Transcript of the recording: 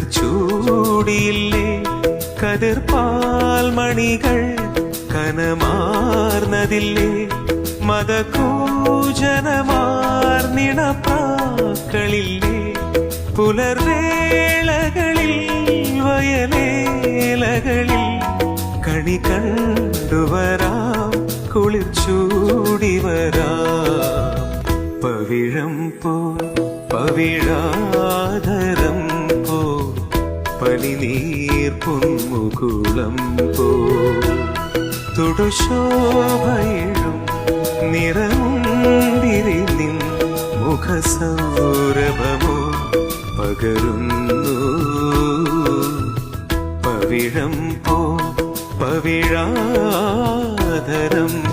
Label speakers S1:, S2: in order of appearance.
S1: ചൂടിയില്ലേ? കതിർപാൽ മണികൾ കനമാർന്നതില്ലേ? മതകൂജനമാർന്നിണപ്പാക്കളില്ലേ പുലർവേളകളിൽ വയലേലകളിൽ കണി കണ്ടുവരാം കുളിച്ചൂടി വരാ. പവിഴം പോ പവിഴാധരം പോ പനിനീർ പൊന്മുകുളം പോ. തുടശോഭയിടും നിറമുന്തിരി നിൻ മുഖസൗരഭമോ പകരുന്നു. പവിഴം പോ പവിഴാധരം പോ